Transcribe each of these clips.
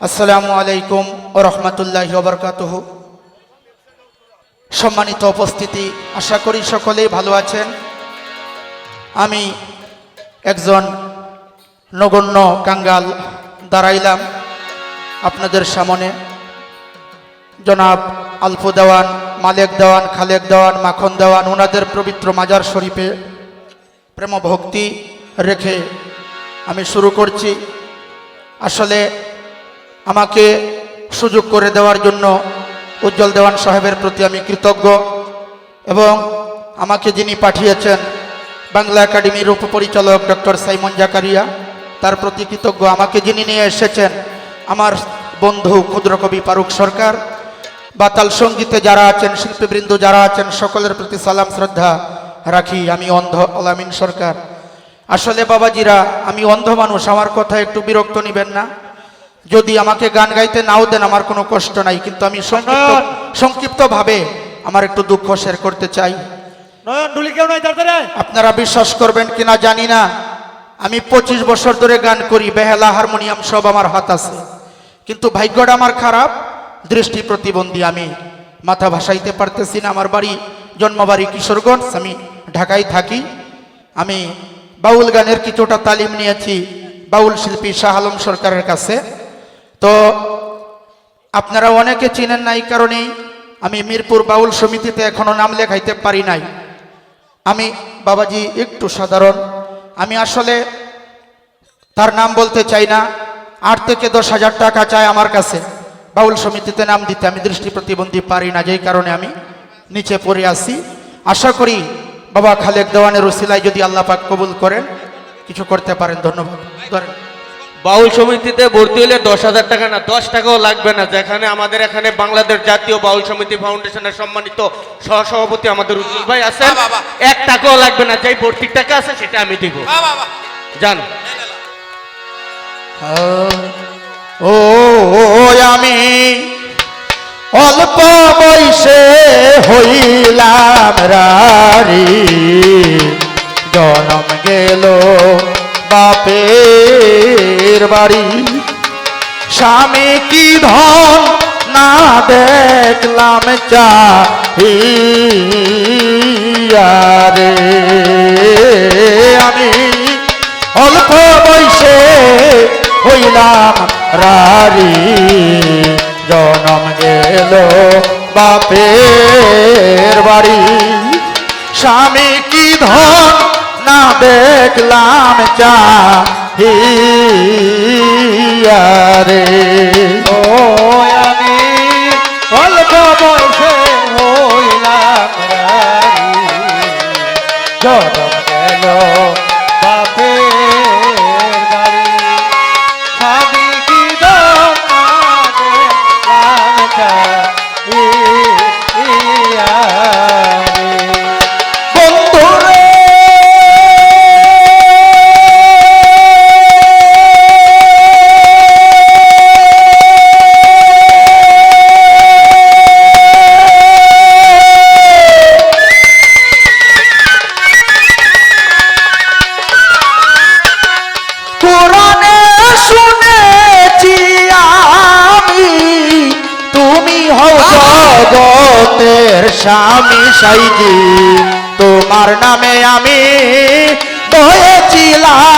আসসালামু আলাইকুম ও রহমতুল্লাহ বরকাতহ। সম্মানিত উপস্থিতি, আশা করি সকলেই ভালো আছেন। আমি একজন নগণ্য কাঙ্গাল দাঁড়াইলাম আপনাদের সামনে। জনাব আলফু দেওয়ান মালেক দেওয়ান, খালেক দেওয়ান, মাখন দেওয়ান ওনাদের পবিত্র মাজার শরীফে প্রেম ভক্তি রেখে আমি শুরু করছি। আসলে আমাকে সুযোগ করে দেওয়ার জন্য উজ্জ্বল দেওয়ান সাহেবের প্রতি আমি কৃতজ্ঞ এবং আমাকে যিনি পাঠিয়েছেন বাংলা একাডেমির উপপরিচালক ডক্টর সাইমন জাকারিয়া, তার প্রতি কৃতজ্ঞ। আমাকে যিনি নিয়ে এসেছেন, আমার বন্ধু ক্ষুদ্র কবি ফারুক সরকার বা তাল সঙ্গীতে যারা আছেন, শিল্পীবৃন্দ যারা আছেন, সকলের প্রতি সালাম, শ্রদ্ধা রাখি। আমি অন্ধ আলামিন সরকার। আসলে বাবাজিরা আমি অন্ধ মানুষ আমার কথা একটু বিরক্ত নেবেন না। যদি আমাকে গান গাইতে নাও দেন আমার কোনো কষ্ট নাই কিন্তু আমি সংক্ষিপ্ত সংক্ষিপ্তভাবে আমার একটু দুঃখ শেয়ার করতে চাই। আপনারা বিশ্বাস করবেন কিনা জানি না। আমি পঁচিশ বছর ধরে গান করি বেহালা হারমোনিয়াম সব আমার হাত আছে। কিন্তু ভাগ্যটা আমার খারাপ দৃষ্টি প্রতিবন্ধী আমি। মাথা ভাসাইতে পারতেছি না আমার বাড়ি জন্মবাড়ি কিশোরগঞ্জ আমি ঢাকায় থাকি। আমি বাউল গানের কিছুটা তালিম নিয়েছি বাউল শিল্পী শাহ আলম সরকারের কাছে। তো আপনারা অনেকে চিনেন না এই কারণেই আমি মিরপুর বাউল সমিতিতে এখনও নাম লেখাইতে পারি নাই। আমি বাবাজি একটু সাধারণ। আমি আসলে তার নাম বলতে চাই না। আট থেকে দশ হাজার টাকা চায় আমার কাছে। বাউল সমিতিতে নাম দিতে আমি দৃষ্টি প্রতিবন্ধী পারি না, যেই কারণে আমি নিচে পড়ে আসি আশা করি বাবা খালেক দেওয়ানের ওসিলায় যদি আল্লাহ পাক কবুল করেন কিছু করতে পারেন ধন্যবাদ। ধরেন। বাউল সমিতিতে ভর্তি হলে দশ হাজার টাকা না দশ টাকাও লাগবে না। যেখানে আমাদের এখানে বাংলাদেশ জাতীয় বাউল সমিতি ফাউন্ডেশনের সম্মানিত সহসভাপতি আমাদের উজ্জ্বল ভাই আছেন। এক টাকাও লাগবে না যেই ভর্তির টাকা আছে সেটা আমি দিব। জান। ও আমি অল্প বয়সে হইলাম রারি জনম গেল বাপের বাড়ি। স্বামী কি ধন না দেখলাম চাহিয়ারে। আমি অল্প বয়সে বাপের বাড়ি। স্বামী কি ধন না দেখলাম চা চাহিয়ারে? ও জগতের স্বামী সাইজি তোমার নামে আমি বয়েছিলাম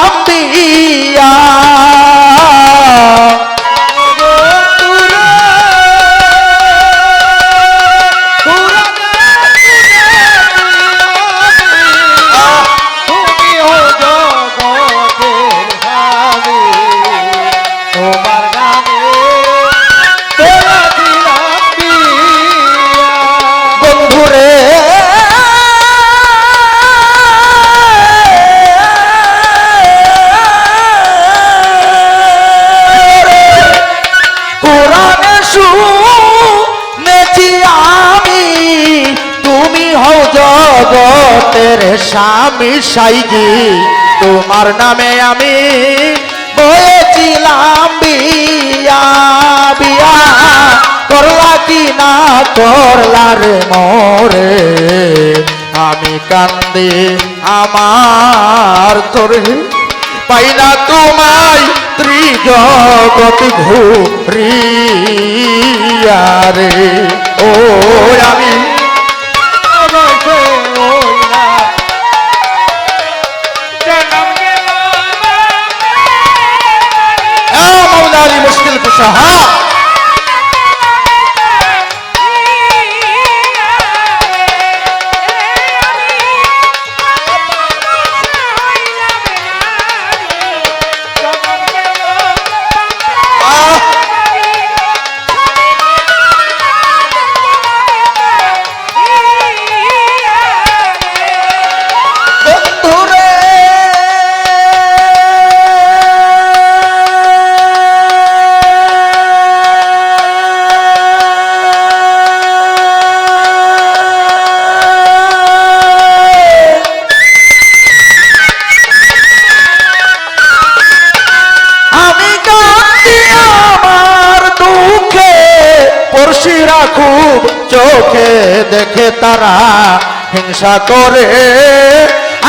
জগতের স্বামী সাইজি, তোমার নামে আমি বিয়া করলা কি না করলার মোরে। আমি কান্দি আমার তোরে পাই না তোমায় ত্রিজগৎ ঘুরিয়া রে। ও আমি মৌলা আলী চোখে দেখে তারা হিংসা করে।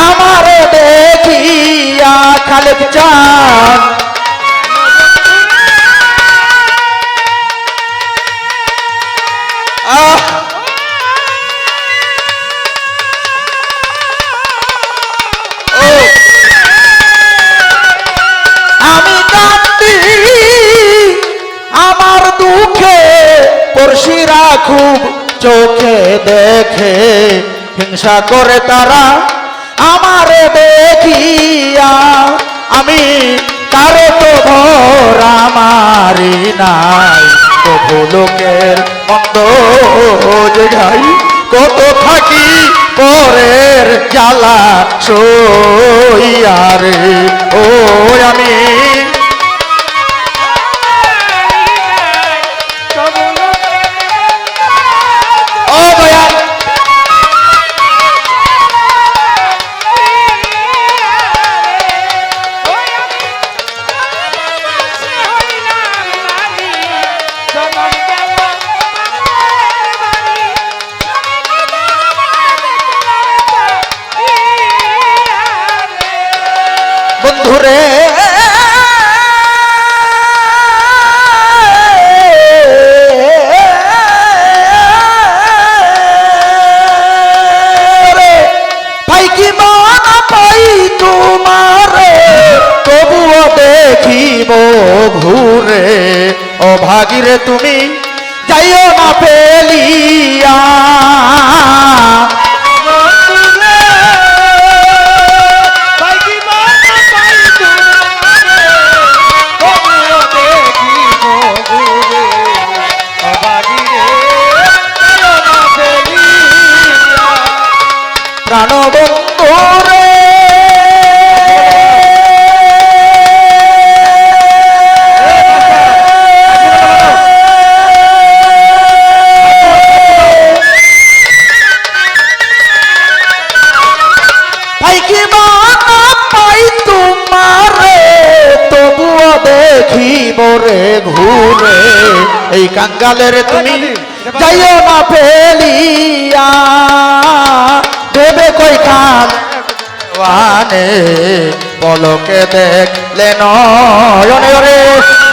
আমার দেখিয়া খালেক চান। আমি কান্দি আমার দুঃখে পড়শিরা খুব চোখে দেখে হিংসা করে তারা। আমারে দেখিয়া আমি কারও তো ভর আমারি নাই। তবু লোকের কত থাকি পরের জ্বালা সইয়ারে। ও আমি ঘুরে ও ভাগিরে তুমি যাইও না পেলিয়া। ঘুরে এই কাঙ্গালের তুমি যাইও না ফেলিয়া দেবে কই কান ওয়ানে পলকে দেখলে নয়নে রে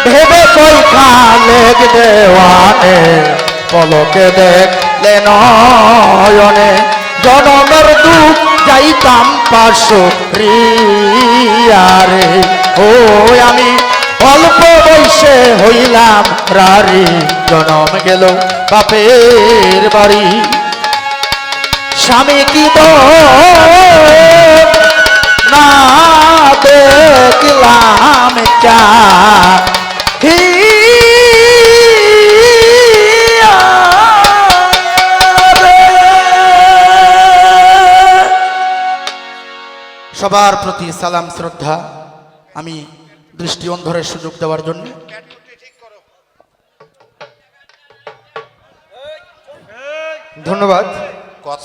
ভেবে কই খালেক দেওয়ানে পলকে দেখলে নয়নে জনমের দুঃখ যাইতাম পার্শ্ব রিয়ারে ও আমি অল্প বয়সে হইলাম রারি জনম গেল বাপের বাড়ি। স্বামী কি দেখলাম চা সবার প্রতি সালাম, শ্রদ্ধা। আমি দৃষ্টি অন্ধরের সুযোগ দেওয়ার জন্য। ধন্যবাদ।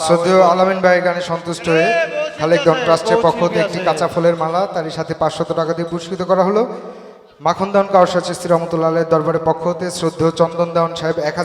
শ্রদ্ধেয় আলামিন ভাই গানে সন্তুষ্ট হয়ে খালেকদন ট্রাস্টের পক্ষ থেকে একটি কাঁচা ফলের মালা তারই সাথে পাঁচশত টাকা দিয়ে পুরস্কৃত করা হলো। মাখন দন কাউসার চিস্তি রহমতুল্লাহ দরবারের পক্ষ হতে শ্রদ্ধেয় চন্দন দাওয়ান সাহেব এক